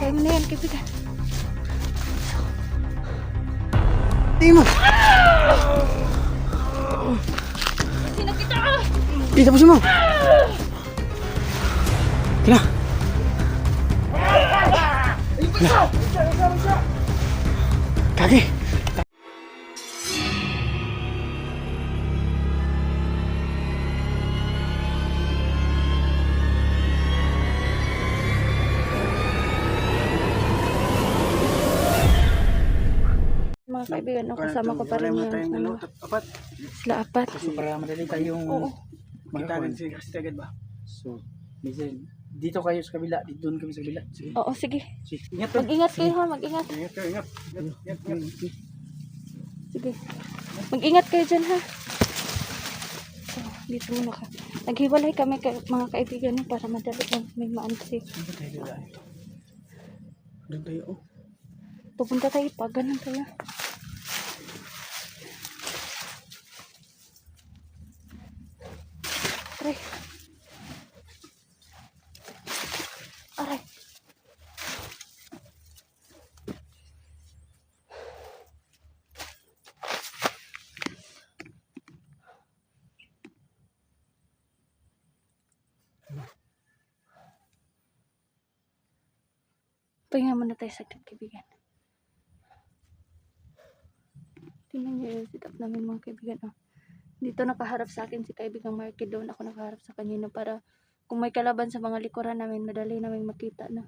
Kaya mo na yan, kaibigan. Tingin mo! Sino kita? Di, tapusin mo! Kina! Kaki! Mga kaibigan, no, kasama ko pa rin yung ano, Apat. sila apat. Kasi para madali tayong Oo. magtagan si kasi agad ba? So, minsan, dito kayo sa kabila, dito doon kami sa kabila. Sige. Oo, sige. Sige. Ingat ka. Mag-ingat kayo ha, mag-ingat. Ingat ka, ingat. Ingat, ingat, ingat. Sige. Mag-ingat kayo dyan ha. So, dito muna ka. Naghiwalay kami ka, mga kaibigan no, para madali lang may maansi. Saan ba tayo dito? Doon tayo, oh. Pupunta tayo pa, ganun tayo. Pahinga muna tayo sa kaibigan. Tingnan niyo yung sit up namin mga kaibigan. Oh. Dito nakaharap sa akin si kaibigang Marky. Doon ako nakaharap sa kanya no, para kung may kalaban sa mga likuran namin, madali namin makita na.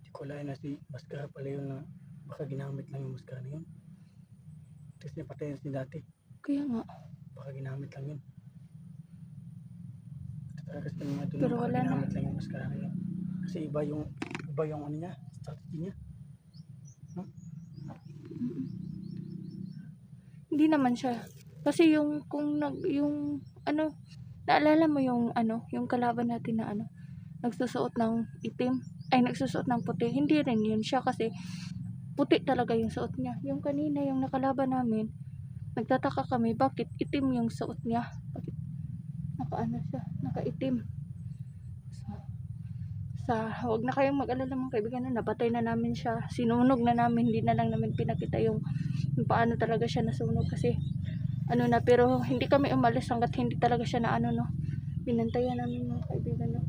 Hindi ko na si Maskara pala yun na baka ginamit lang yung Maskara na yun. Tapos niya patayin si dati. Kaya nga. Baka ginamit lang yun. Talaga kasi mga Pero wala na. ginamit lang yung Maskara yun. Kasi iba yung iba yung ano niya, strategy niya. Hindi naman siya. Kasi yung kung nag yung ano naalala mo yung ano, yung kalaban natin na ano, nagsusuot ng itim, ay nagsusuot ng puti. Hindi rin yun siya kasi puti talaga yung suot niya. Yung kanina yung nakalaban namin, nagtataka kami bakit itim yung suot niya. Bakit nakaano siya, nakaitim. So, sa wag na kayong mag-alala mga kaibigan na napatay na namin siya. Sinunog na namin, hindi na lang namin pinakita yung, yung paano talaga siya nasunog kasi ano na pero hindi kami umalis hanggat hindi talaga siya na ano no. Binantayan namin mga kaibigan no.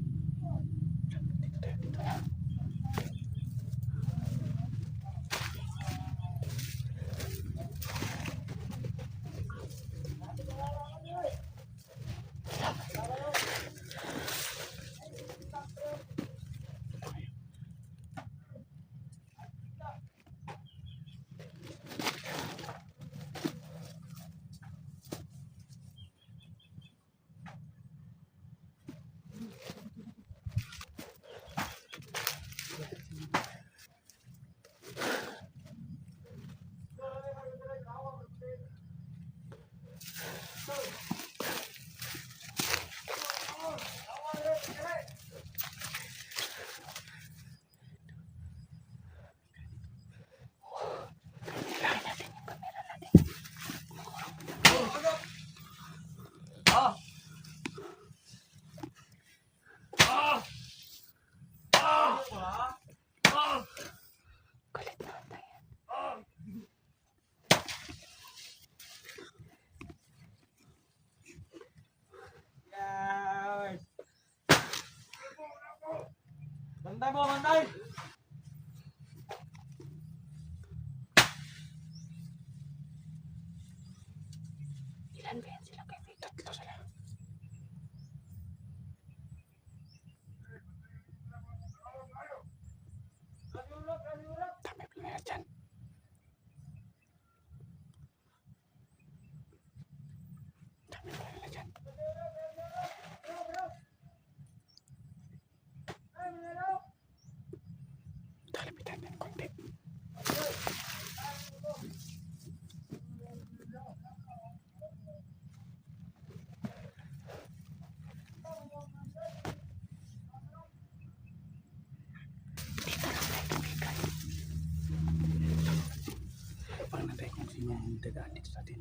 Ang dadaan dito sa atin.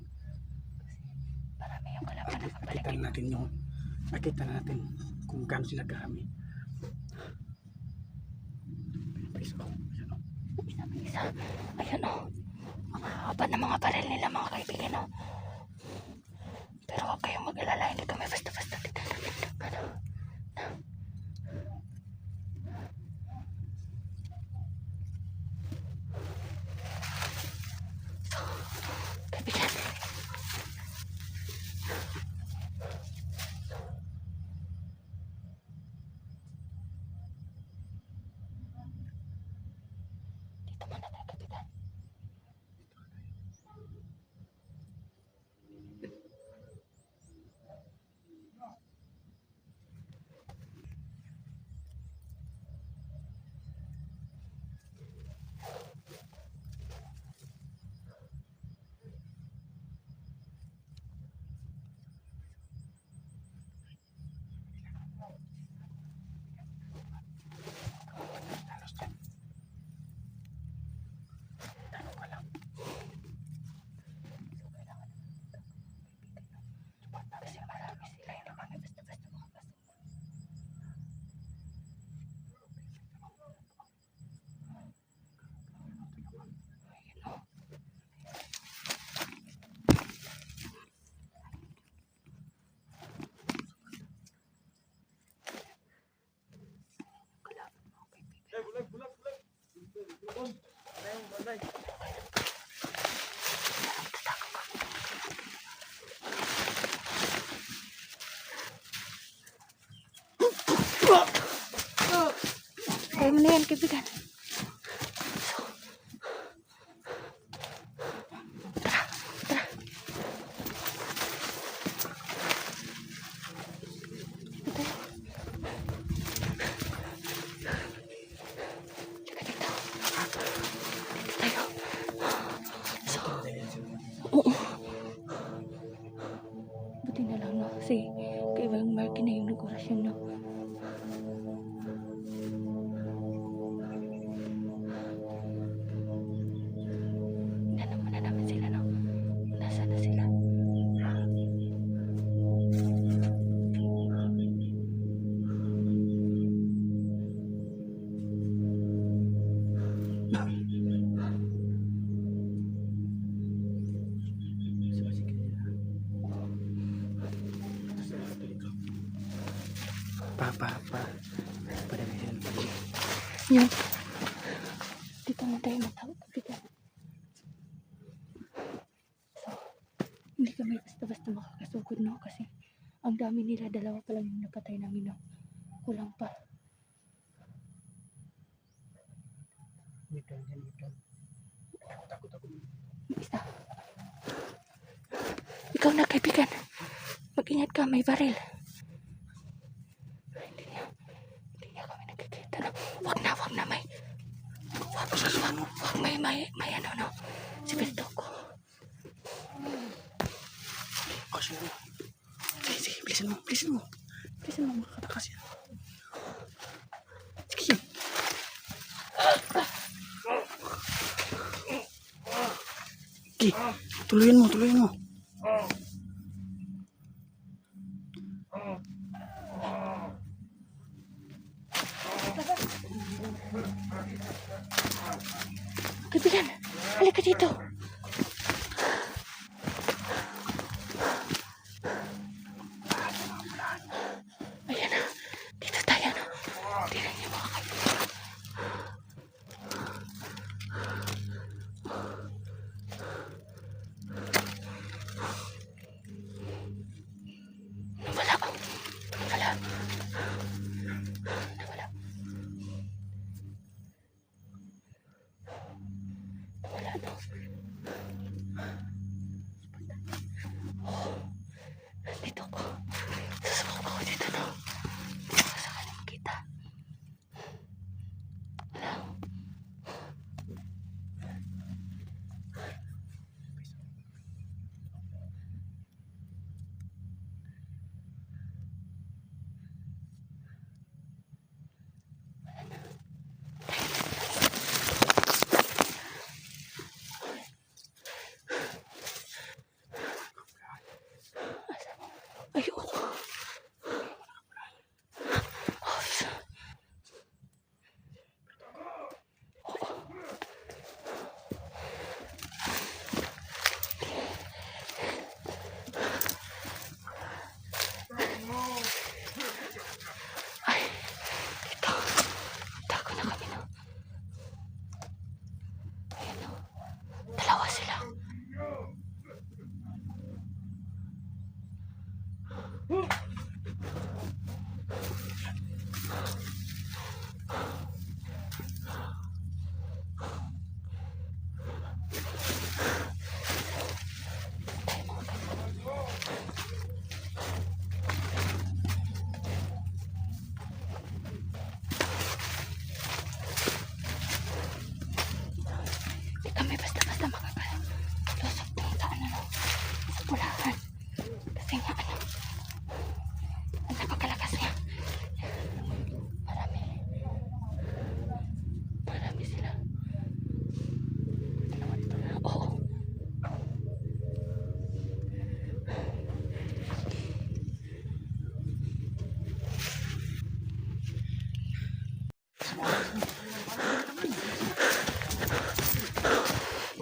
Marami yung kalaban. nakita na natin yung nakita na natin kung gaano sila karami. Please, oh, ayan, oh. Isa, may isa. Ayan o. Mga haba na mga baril nila mga kaibigan o. Pero huwag kayong mag-alala. Hindi kami basta-basta. Ano? Kaya mo na Yun. Dito na tayo matawag. Dito. So, hindi kami basta-basta makakasugod, no? Kasi, ang dami nila, dalawa pa lang yung napatay namin, no? Kulang pa. Lang dyan, lang. Takot, ako. Isa. Ikaw na, kaibigan. Mag-ingat ka, may baril. Hindi niya, hindi niya kami nakikita, no? Wag na, may, may, ano, no? Si Berto ko. Sige mo. Sige, sige, bilisan mo, bilisan mo. Bilisan mo, makakatakas yan. Sige. Sige, tuluyan mo, tuluyan mo. Kaibigan, halika dito.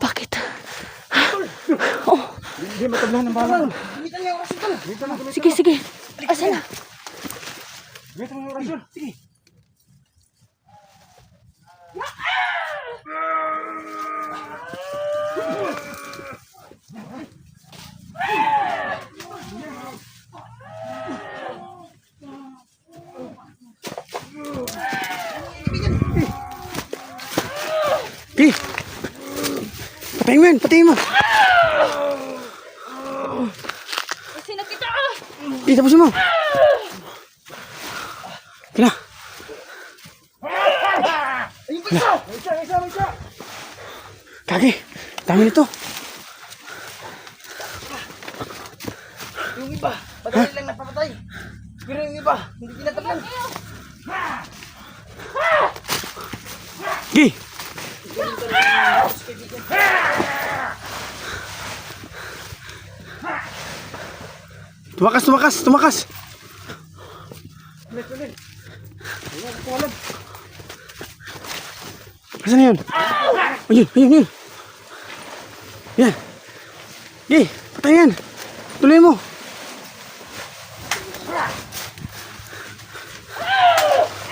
Bakit? Oh. Hindi matablan ng bala. Dito na yung rasyon. Sige, sige. Asa na? Sige. Mo yan, patayin mo. Kasi nakita ka! Di, tapusin mo. Kina. Ayun pa isa! Isa, isa, isa! Kaki, dami nito. Yung iba, madali lang napapatay. Pero yung iba, hindi tinatablan. Gi. Tumakas, tumakas, tumakas. Asan yun? Ayun, ayun, ayun. Yan. Gi, patay yan. Tuloy mo.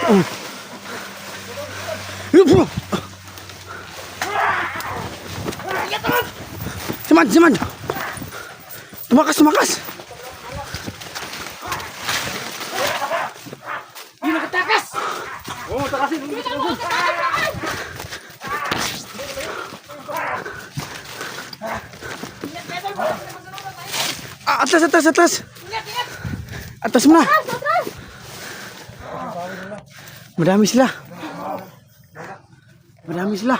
Oh. Yup, bro. Simad, simad. Tumakas, tumakas. Atlas, atlas, atlas. Atlas mo na. Madami sila. Madami sila.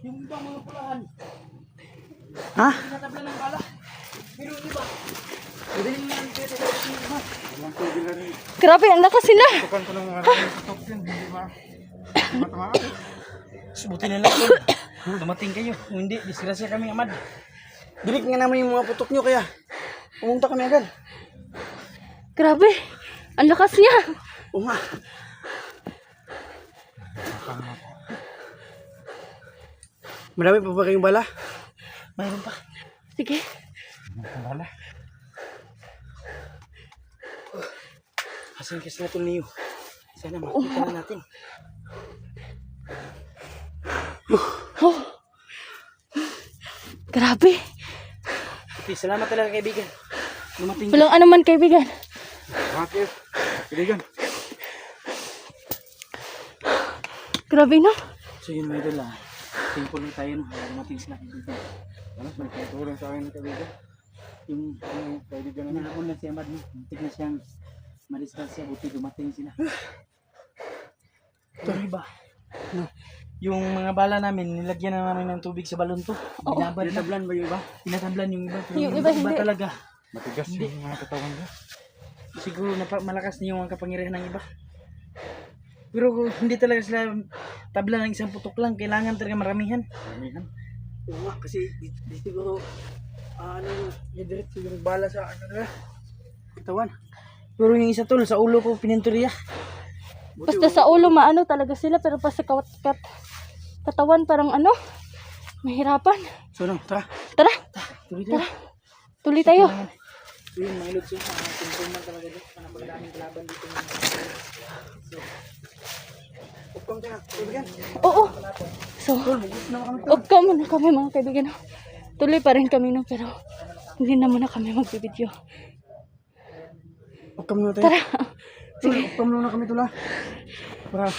Yung iba mga pulahan, Ha? tinatablan ng bala. Pero yung iba. Subuti na lang. Dumating kayo. Hindi, disgrasya kami, Amad. Dilik nga naman yung mga putok nyo kaya. Pumunta kami agad. Grabe, ang lakas niya. Oo nga. Marami pa ba kayong bala? Mayroon pa. Sige. Bala? Asan kasi natin niyo? Sana makita na natin. Oh. Grabe. Okay, salamat talaga kaibigan. Dumating. Walang ano man kaibigan. Bakit? Kaibigan. Grabe no? So yun mga idol ah. Thankful lang tayo no. Dumating sila kaibigan. Ano? May tutulong sa akin kaibigan. Yung Yung kaibigan namin. Hinahabol na si Amad. Muntik na siyang madistansya. Buti dumating sila. Yung iba. No. Yung mga bala namin, nilagyan na namin ng tubig sa balon to. Binabad na. Tinatablan ba yung iba? Tinatablan yung iba. Yung iba hindi. talaga. Matigas yung mga katawan niya. Siguro napa- malakas niyo ang kapangyarihan ng iba. Pero hindi talaga sila tabla ng isang putok lang. Kailangan talaga maramihan. Maramihan. Oo nga, kasi di, di siguro ah, ano yung didiretso yung bala sa ano nila. Katawan. Pero yung isa tol, sa ulo ko pininturiya. Basta sa ulo maano talaga sila pero pa sa kawat kat, katawan parang ano mahirapan. So ano, tara. Tara, Tuloy tayo. tuloy tayo. So yun mga ilods yun. Uh, talaga dito. Napagdaming kalaban dito. Upang ka, kaibigan. Oo. So, ka muna kami mga kaibigan. Tuloy pa rin kami no, pero hindi na muna kami magbibideo. Upang muna tayo. Tara. Sige. Upang muna kami tula. Para